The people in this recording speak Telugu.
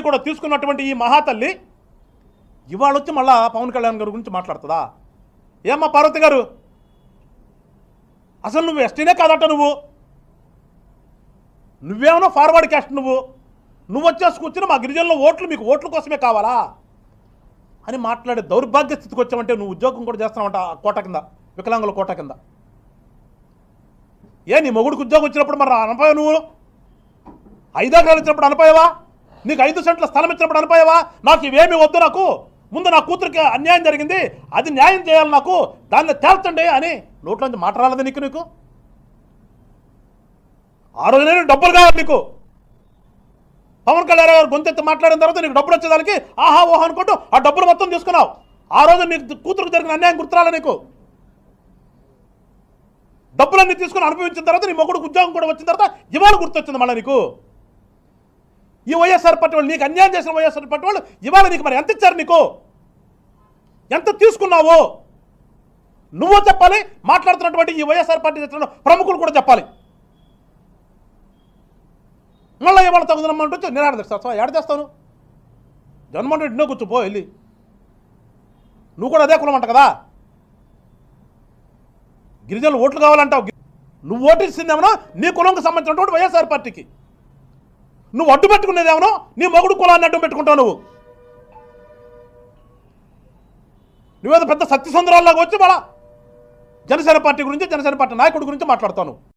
కూడా తీసుకున్నటువంటి ఈ మహాతల్లి ఇవాళ వచ్చి మళ్ళా పవన్ కళ్యాణ్ గారి గురించి మాట్లాడుతుందా? ఏమ్మా పార్వతి గారు? అసలు నువ్వు ఎస్టీనే కాదట నువ్వు. నువ్వేమన్నా ఫార్వర్డ్ క్యాస్ట్ నువ్వు? నువ్వు వచ్చేసి మా గిరిజనుల ఓట్లు మీకు ఓట్ల కోసమే కావాలా? అని మాట్లాడే దౌర్భాగ్య స్థితికి వచ్చామంటే నువ్వు ఉద్యోగం కూడా చేస్తావంట కోట కింద వికలాంగుల కోట కింద. ఏ నీ మొగుడికి ఉద్యోగం వచ్చినప్పుడు మరి అనపాయ నువ్వు? ఐదో ఎకరాలు వచ్చినప్పుడు అనపోయావా? నీకు ఐదు సెంట్ల స్థలం ఇచ్చినప్పుడు అనిపోయావా నాకు ఇవేమి వద్దు నాకు. ముందు నా కూతురికి అన్యాయం జరిగింది. అది న్యాయం చేయాలి నాకు. దాన్ని తేల్చండి అని నోట్లోంచి మాట రాలేదు నీకు నీకు? ఆ రోజునే డబ్బులు కావాలి నీకు. పవన్ కళ్యాణ్ గారు గొంతెత్తి మాట్లాడిన తర్వాత నీకు డబ్బులు వచ్చేదానికి ఆహా ఓహా అనుకుంటూ ఆ డబ్బులు మొత్తం తీసుకున్నావు. ఆ రోజు నీకు కూతురుకు జరిగిన అన్యాయం గుర్తురాలే నీకు. డబ్బులన్నీ తీసుకుని అనుభవించిన తర్వాత నీ మొగుడు ఉద్యోగం కూడా వచ్చిన తర్వాత ఇవాళ గుర్తొచ్చింది మళ్ళీ నీకు. ఈ వైఎస్ఆర్ పార్టీ వాళ్ళు నీకు అన్యాయం చేసిన వైఎస్ఆర్ పార్టీ వాళ్ళు ఇవాళ నీకు మరి ఎంత ఇచ్చారు నీకు? ఎంత తీసుకున్నావు? నువ్వు చెప్పాలి మాట్లాడుతున్నటువంటి ఈ వైఎస్ఆర్ పార్టీ తెచ్చిన ప్రముఖులు కూడా చెప్పాలి. మళ్ళీ ఇవాళ తగుదనమ్మంటే నేను ఆడదేస్తాను ఏడ చేస్తాను జగన్మోహన్ రెడ్డి కూర్చోపో వెళ్ళి. నువ్వు కూడా అదే కులం అంట కదా? గిరిజనులు ఓట్లు కావాలంటావు. నువ్వు ఓటు ఇచ్చిందేమన్నా నీ కులంకి సంబంధించినటువంటి వైఎస్ఆర్ పార్టీకి. నువ్వు అడ్డు పెట్టుకునేదేమో నీ మొగుడు కులాన్ని అడ్డు పెట్టుకుంటావు నువ్వు. నువ్వేదో పెద్ద సత్యసుందరాల్లాగా వచ్చి మళ్ళా జనసేన పార్టీ గురించి జనసేన పార్టీ నాయకుడి గురించి మాట్లాడతాను